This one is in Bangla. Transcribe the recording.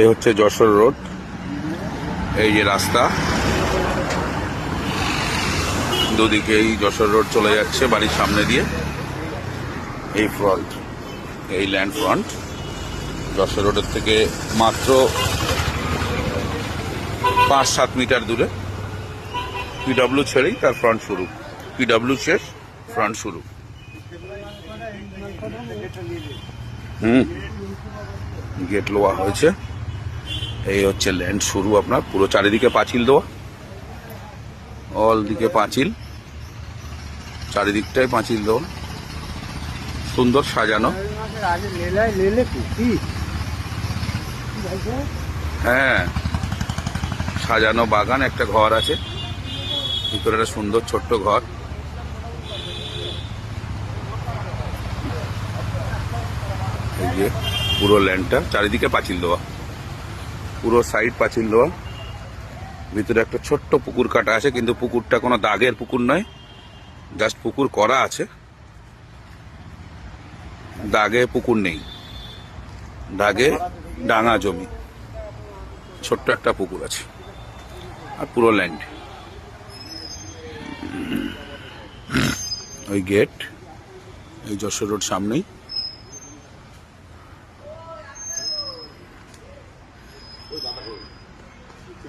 এই হচ্ছে যশোর রোড। এই যে রাস্তা। দুদিকে এই যশোর রোড চলে যাচ্ছে বাড়ির সামনে দিয়ে। এই ফ্রন্ট এই ল্যান্ড ফ্রন্ট যশোর রোডের থেকে মাত্র পাঁচ সাত মিটার দূরে। পিডব্লিউ ছেড়েই তার ফ্রন্ট শুরু। পিডব্লিউ শেষ ফ্রন্ট শুরু। হুম গেট লোয়া হয়েছে। এই হচ্ছে ল্যান্ড শুরু আপনার, পুরো চারিদিকে পাঁচিল দেওয়া। অল দিকে পাঁচিল। চারিদিকটাই পাঁচিল দেওয়া। সুন্দর সাজানো। হ্যাঁ সাজানো বাগান, একটা ঘর আছে। ভিতরে একটা সুন্দর ছোট্ট ঘর। এই যে পুরো ল্যান্ডটা চারিদিকে পাঁচিল দেওয়া। পুরো সাইড পাঁচিল দেওয়া। ভিতরে একটা ছোট্ট পুকুর কাটা আছে, কিন্তু পুকুরটা কোনো দাগের পুকুর নয়। জাস্ট পুকুর করা আছে। দাগে পুকুর নেই। দাগে ডাঙা জমি। ছোট্ট একটা পুকুর আছে। আর পুরো ল্যান্ড ওই গেট এই যশোর রোড সামনেই।